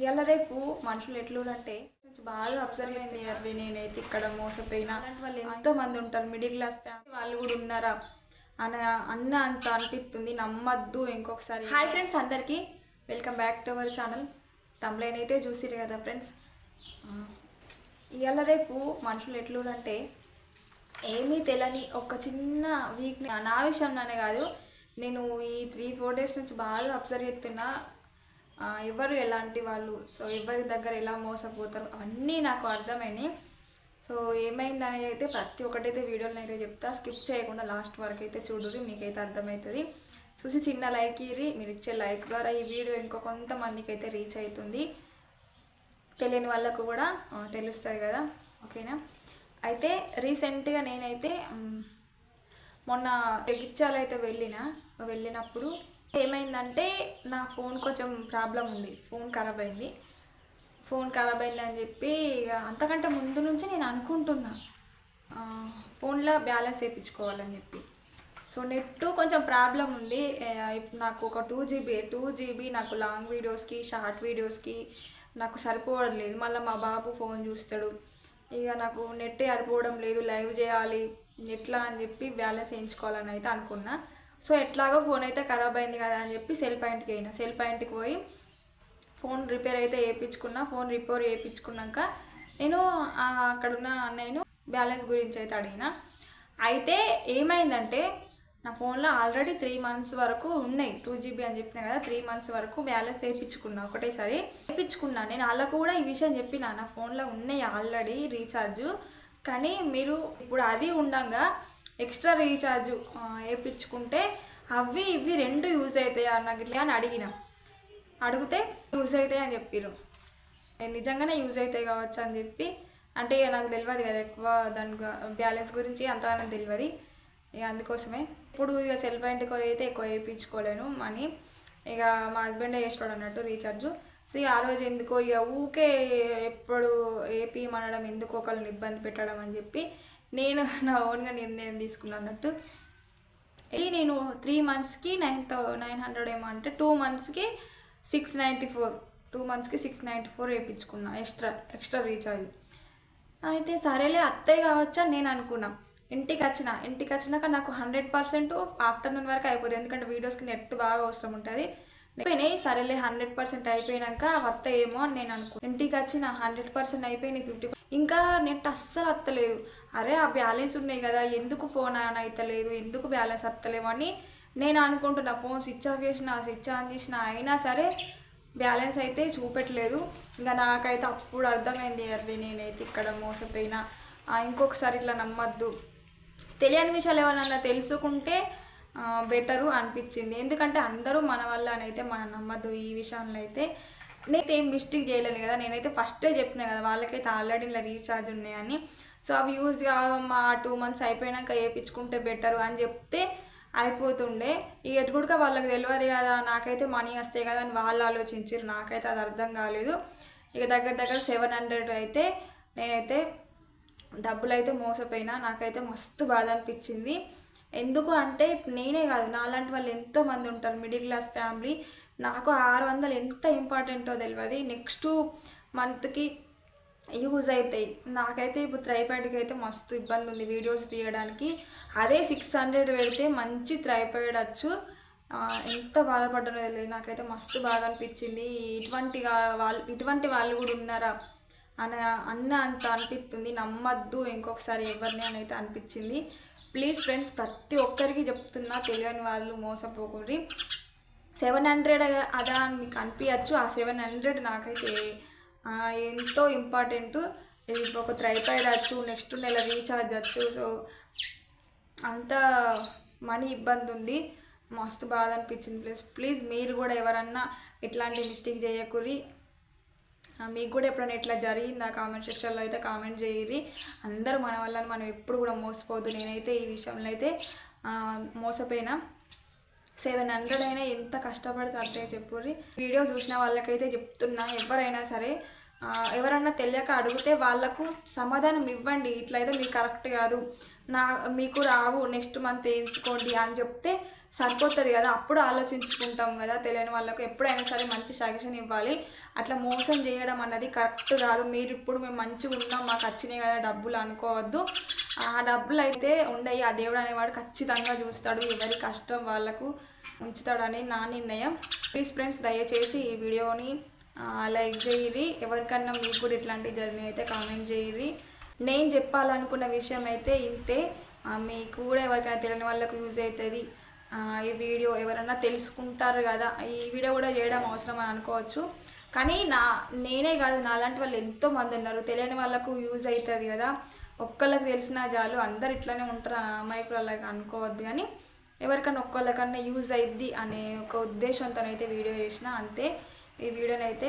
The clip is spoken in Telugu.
ఇవాళ రేపు మనుషులు ఎట్లుంటే కొంచెం బాగా అబ్జర్వ్ అయింది అరే నేనైతే ఇక్కడ మోసపోయినా. అలాంటి వాళ్ళు ఎంతో మంది ఉంటారు మిడిల్ క్లాస్ ఫ్యామిలీ వాళ్ళు కూడా ఉన్నారా? అన అన్న అంత అనిపిస్తుంది నమ్మద్దు ఇంకొకసారి. హాయ్ ఫ్రెండ్స్ అందరికీ welcome back to our channel తమ్లైన్ అయితే చూసిరు కదా ఫ్రెండ్స్ ఇవాళ రేపు మనుషులు ఎట్లుంటే ఏమీ తెలియని ఒక చిన్న వీక్ నా విషయంలోనే కాదు నేను ఈ త్రీ ఫోర్ డేస్ నుంచి బాగా అబ్జర్వ్ చేస్తున్నా. ఎవరు ఎలాంటి వాళ్ళు? సో ఎవరి దగ్గర ఎలా మోసపోతారు? అన్నీ నాకు అర్థమైనాయి. సో ఏమైంది అనేది అయితే ప్రతి ఒక్కటైతే వీడియోలో అయితే చెప్తా. స్కిప్ చేయకుండా లాస్ట్ వరకు అయితే చూడుర్రి మీకైతే అర్థమవుతుంది చూసి చిన్న లైక్ ఇరి మీరు ఇచ్చే లైక్ ద్వారా ఈ వీడియో ఇంకో కొంతమందికి అయితే రీచ్ అవుతుంది తెలియని వాళ్ళకు కూడా తెలుస్తుంది కదా. ఓకేనా? అయితే రీసెంట్గా నేనైతే మొన్న జగిత్యాల అయితే వెళ్ళిన. వెళ్ళినప్పుడు ఏమైందంటే నా ఫోన్ కొంచెం ప్రాబ్లం ఉంది. ఫోన్ ఖరాబ్ అయింది. ఫోన్ ఖరాబ్ అయింది అని చెప్పి ఇక అంతకంటే ముందు నుంచి నేను అనుకుంటున్నా ఫోన్లో బ్యాలెన్స్ వేయించుకోవాలని చెప్పి. సో నెట్ కొంచెం ప్రాబ్లం ఉంది. నాకు ఒక టూ జీబీ టూ జీబీ నాకు లాంగ్ వీడియోస్కి షార్ట్ వీడియోస్కి నాకు సరిపోవడం లేదు. మళ్ళీ మా బాబు ఫోన్ చూస్తాడు. ఇక నాకు నెట్ సరిపోవడం లేదు. లైవ్ చేయాలి. ఎట్లా అని చెప్పి బ్యాలెన్స్ వేయించుకోవాలని అయితే అనుకున్నా. సో ఎట్లాగో ఫోన్ అయితే ఖరాబ్ అయింది కదా అని చెప్పి సెల్ పాయింట్కి అయినా సెల్ పాయింట్కి పోయి ఫోన్ రిపేర్ అయితే వేయించుకున్నా ఫోన్ రిపేర్ వేయించుకున్నాక నేను అక్కడున్న నేను బ్యాలెన్స్ గురించి అయితే అడిగిన. అయితే ఏమైందంటే నా ఫోన్లో ఆల్రెడీ త్రీ మంత్స్ వరకు ఉన్నాయి. టూ జీబీ అని చెప్పిన కదా త్రీ మంత్స్ వరకు బ్యాలెన్స్ వేయించుకున్నా ఒకటేసారి. వేయించుకున్నా నేను వాళ్ళకు కూడా ఈ విషయం చెప్పిన. నా ఫోన్లో ఉన్నాయి ఆల్రెడీ రీఛార్జ్. కానీ మీరు ఇప్పుడు అది ఉండగా ఎక్స్ట్రా రీఛార్జ్ వేయించుకుంటే అవి ఇవి రెండు యూజ్ అవుతాయి నాకు ఇట్లా అని అడిగిన. అడిగితే యూజ్ అవుతాయి అని చెప్పారు నిజంగానే యూజ్ అవుతాయి కావచ్చు అని చెప్పి అంటే ఇక నాకు తెలియదు కదా ఎక్కువ దాని బ్యాలెన్స్ గురించి అంతగానో తెలియదు. ఇక అందుకోసమే ఇప్పుడు ఇక సెల్ పాయింట్కి అయితే ఎక్కువ వేయించుకోలేను మనీ ఇక మా హస్బెండ్ వేసుకోడు అన్నట్టు రీఛార్జ్. సో ఇక ఆ రోజు ఎందుకో ఇక ఊకే ఎప్పుడు ఏపీ మనడం ఎందుకు ఒకళ్ళని ఇబ్బంది పెట్టడం అని చెప్పి నేను నా ఓన్గా నిర్ణయం తీసుకున్నాను అన్నట్టు. ఇది నేను త్రీ మంత్స్కి నైన్ థౌ నైన్ హండ్రెడ్ ఏమో అంటే టూ మంత్స్కి సిక్స్ నైంటీ ఫోర్ టూ మంత్స్కి సిక్స్ నైంటీ ఫోర్ వేయించుకున్నా ఎక్స్ట్రా ఎక్స్ట్రా రీఛార్జ్ అయితే సరేలే అత్తయ్య కావచ్చా అని నేను అనుకున్నా. ఇంటికి వచ్చిన ఇంటికి వచ్చినాక నాకు హండ్రెడ్ పర్సెంట్ ఆఫ్టర్నూన్ వరకు అయిపోతుంది. ఎందుకంటే వీడియోస్కి నెట్ బాగా అవసరం ఉంటుంది. అయిపోయినాయి. సరేలే హండ్రెడ్ పర్సెంట్ అయిపోయినాక వత్త ఏమో అని నేను అనుకో ఇంటికి వచ్చిన హండ్రెడ్ పర్సెంట్ అయిపోయినాయి ఫిఫ్టీ ఇంకా నెట్ అస్సలు వత్తలేదు. అరే ఆ బ్యాలెన్స్ ఉన్నాయి కదా ఎందుకు ఫోన్ ఆన్ అవుతలేదు ఎందుకు బ్యాలెన్స్ వత్తలేవు అని నేను అనుకుంటున్నా. ఫోన్ స్విచ్ ఆఫ్ చేసిన స్విచ్ ఆన్ చేసిన అయినా సరే బ్యాలెన్స్ అయితే చూపెట్టలేదు. ఇంకా నాకైతే అప్పుడు అర్థమైంది అరే నేనైతే ఇక్కడ మోసపోయినా. ఇంకొకసారి ఇట్లా నమ్మద్దు. తెలియని విషయాలు ఏమన్నా తెలుసుకుంటే బెటరు అనిపించింది. ఎందుకంటే అందరూ మన వల్ల అయితే మనం నమ్మద్దు ఈ విషయంలో అయితే నేనైతే ఏం మిస్టేక్ చేయలేను కదా. నేనైతే ఫస్టే చెప్పిన కదా వాళ్ళకైతే ఆల్రెడీ ఇలా రీఛార్జ్ ఉన్నాయని. సో అవి యూజ్ కావమ్మా ఆ టూ మంత్స్ అయిపోయినాక వేయించుకుంటే బెటరు అని చెప్తే అయిపోతుండే. ఈ ఎటుకుడుక వాళ్ళకి తెలియదు కదా నాకైతే మనీ వస్తాయి కదా అని వాళ్ళు ఆలోచించారు నాకైతే అది అర్థం కాలేదు. ఇక దగ్గర దగ్గర సెవెన్ హండ్రెడ్ అయితే నేనైతే డబ్బులు అయితే మోసపోయినా. నాకైతే మస్తు బాధ అనిపించింది. ఎందుకు అంటే నేనే కాదు నాలాంటి వాళ్ళు ఎంతో మంది ఉంటారు మిడిల్ క్లాస్ ఫ్యామిలీ. నాకు ఆరు వందలు ఎంత ఇంపార్టెంటో తెలియదు నెక్స్ట్ మంత్కి యూజ్ అవుతాయి నాకైతే ఇప్పుడు త్రైపాడ్కి అయితే మస్తు ఇబ్బంది ఉంది వీడియోస్ తీయడానికి. అదే సిక్స్ హండ్రెడ్ పెడితే మంచి త్రైపాడ్ వచ్చు ఎంత బాధపడ్డానో తెలియదు నాకైతే మస్తు బాధ అనిపించింది. ఇటువంటి వాళ్ళు ఇటువంటి వాళ్ళు కూడా ఉన్నారా? అని అన్న అంత అనిపిస్తుంది నమ్మద్దు ఇంకొకసారి ఎవరిని అని అయితే అనిపించింది. ప్లీజ్ ఫ్రెండ్స్ ప్రతి ఒక్కరికి చెప్తున్నా తెలియని వాళ్ళు మోసపోకూరి సెవెన్ హండ్రెడ్ అదా అని మీకు అనిపించచ్చు. ఆ సెవెన్ హండ్రెడ్ నాకైతే ఎంతో ఇంపార్టెంట్ ఒక ట్రైపాయిడ్ వచ్చు నెక్స్ట్ నెల రీఛార్జ్ వచ్చు సో అంత మనీ ఇబ్బంది ఉంది. మస్తు బాధ అనిపించింది ప్లీజ్ ప్లీజ్ మీరు కూడా ఎవరన్నా ఇట్లాంటి మిస్టేక్ చేయకూరి. మీకు కూడా ఎప్పుడైనా ఇట్లా జరిగిందా? కామెంట్ సెక్షన్లో అయితే కామెంట్ చేయరి అందరూ మన వల్ల మనం ఎప్పుడు కూడా మోసపోవద్దు. నేనైతే ఈ విషయంలో అయితే మోసపోయినా. సెవెన్ హండ్రెడ్ అయినా ఎంత కష్టపడితే అంతే చెప్పుర్రి. వీడియో చూసిన వాళ్ళకైతే చెప్తున్నా ఎవరైనా సరే ఎవరన్నా తెలియక అడిగితే వాళ్ళకు సమాధానం ఇవ్వండి. ఇట్లయితే మీకు కరెక్ట్ కాదు. నా మీకు రావు నెక్స్ట్ మంత్ వేయించుకోండి అని చెప్తే సరిపోతుంది కదా. అప్పుడు ఆలోచించుకుంటాం కదా. తెలియని వాళ్ళకు ఎప్పుడైనా సరే మంచి సజెషన్ ఇవ్వాలి. అట్లా మోసం చేయడం అన్నది కరెక్ట్ కాదు. మీరు ఇప్పుడు మేము మంచిగా ఉన్నాం మాకు వచ్చినాయి కదా డబ్బులు అనుకోవద్దు. ఆ డబ్బులు అయితే ఉండయి. ఆ దేవుడు అనేవాడు ఖచ్చితంగా చూస్తాడు. ఎవరి కష్టం వాళ్ళకు ఉంచుతాడని నా నిర్ణయం. ప్లీజ్ ఫ్రెండ్స్ దయచేసి ఈ వీడియోని లైక్ చేయరి ఎవరికన్నా మీకు కూడా ఇట్లాంటి జర్నీ అయితే కామెంట్ చేయరి నేను చెప్పాలనుకున్న విషయం అయితే ఇంతే. మీకు కూడా ఎవరికైనా తెలియని వాళ్ళకు యూజ్ అవుతుంది ఈ వీడియో ఎవరైనా తెలుసుకుంటారు కదా ఈ వీడియో కూడా చేయడం అవసరం అని అనుకోవచ్చు. కానీ నా నేనే కాదు నాలాంటి వాళ్ళు ఎంతో మంది ఉన్నారు. తెలియని వాళ్ళకు యూజ్ అవుతుంది కదా. ఒక్కళ్ళకి తెలిసినా చాలు అందరు ఇట్లానే ఉంటారు. అమాయకులు అలాగ అనుకోవద్దు కానీ ఎవరికైనా ఒక్కళ్ళకన్నా యూజ్ అయిద్ది అనే ఒక ఉద్దేశంతో అయితే వీడియో చేసిన అంతే. ఈ వీడియోని అయితే